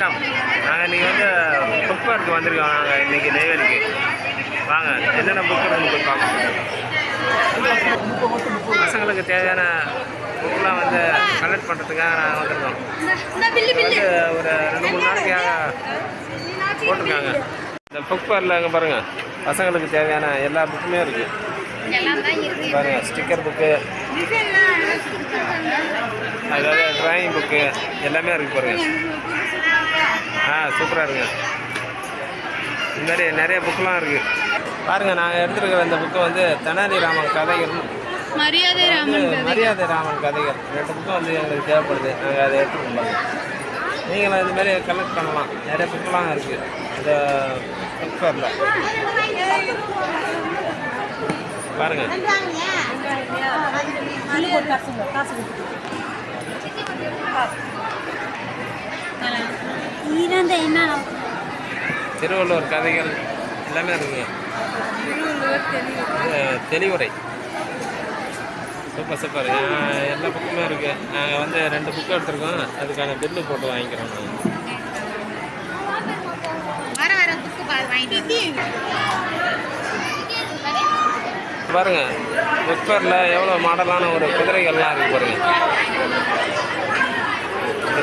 வணக்கம். நாங்கள் இன்றைக்கி வந்து புக் பார்க்கு வந்திருக்கோம். நாங்கள் இன்றைக்கி நெய்வேலிக்கு வாங்க என்னென்ன புக் இருக்குன்னு போய் பார்ப்போம். பசங்களுக்கு தேவையான புக்கெலாம் வந்து கலெக்ட் பண்ணுறதுக்காக நாங்கள் வந்திருக்கோம். வந்து ஒரு ரெண்டு மூணு நாளைக்காக போட்டிருக்காங்க. இந்த புக் பார்க்கில் அங்கே பாருங்கள் பசங்களுக்கு தேவையான எல்லா புக்குமே இருக்குது பாருங்கள் ஸ்டிக்கர் புக்கு அதாவது ட்ராயிங் புக்கு எல்லாமே இருக்குது பாருங்க. ஆ சூப்பராக இருக்குங்க இந்த மாதிரி நிறைய புக்கெலாம் இருக்குது பாருங்கள் நாங்கள் எடுத்துருக்கிற இந்த புக்கு வந்து தெனாலி ராமன் கதைகள். மரியாதை ராமன் மரியாதை ராமன் கதைகள். ரெண்டு புக்கும் வந்து எங்களுக்கு தேவைப்படுது. நாங்கள் அதை எடுத்துக்கோம் நீங்களும் இந்த மாதிரி கலெக்ட் பண்ணலாம். நிறைய புக்கெலாம் இருக்குது இந்த புக் ஃபேரில் பாருங்கள் திருவள்ளுவர் கதைகள் எல்லாமே இருக்குங்க. தெளிவுரை. சூப்பர் சூப்பர் எல்லா புக்குமே இருக்குது நாங்கள் வந்து ரெண்டு புக்கு எடுத்திருக்கோம். அதுக்கான பில்லு போட்டு வாங்கிக்கிறோம் நாங்கள் வர வர புக்கு வாங்கிட்டு பாருங்க புக்கரில் எவ்வளோ மாடலான ஒரு குதிரைகள்லாம் இருக்குது பாருங்க.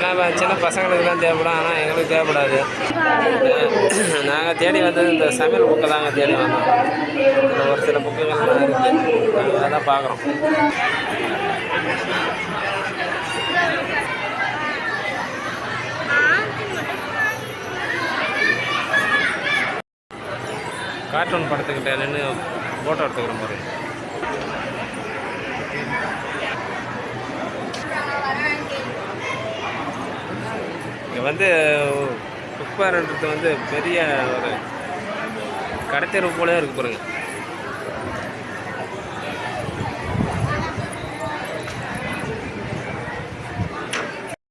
இதெல்லாம் சின்ன பசங்களுக்கு தான் தேவைப்படும் ஆனால் எங்களுக்கு தேவைப்படாது. நாங்கள் தேடி வந்தது இந்த சமையல் புக்கை தாங்க தேடி வந்தோம். ஒரு சில புக்குகள்லாம் இருக்குது நாங்கள் அதான் பார்க்குறோம். கார்ட்டூன் படத்துக்கிட்ட நின்று ஃபோட்டோ எடுத்துக்கிறோம் பாருங்க வந்து புக் வந்து பெரிய ஒரு கடைத்தெருவு போலே இருக்கு பாருங்கள்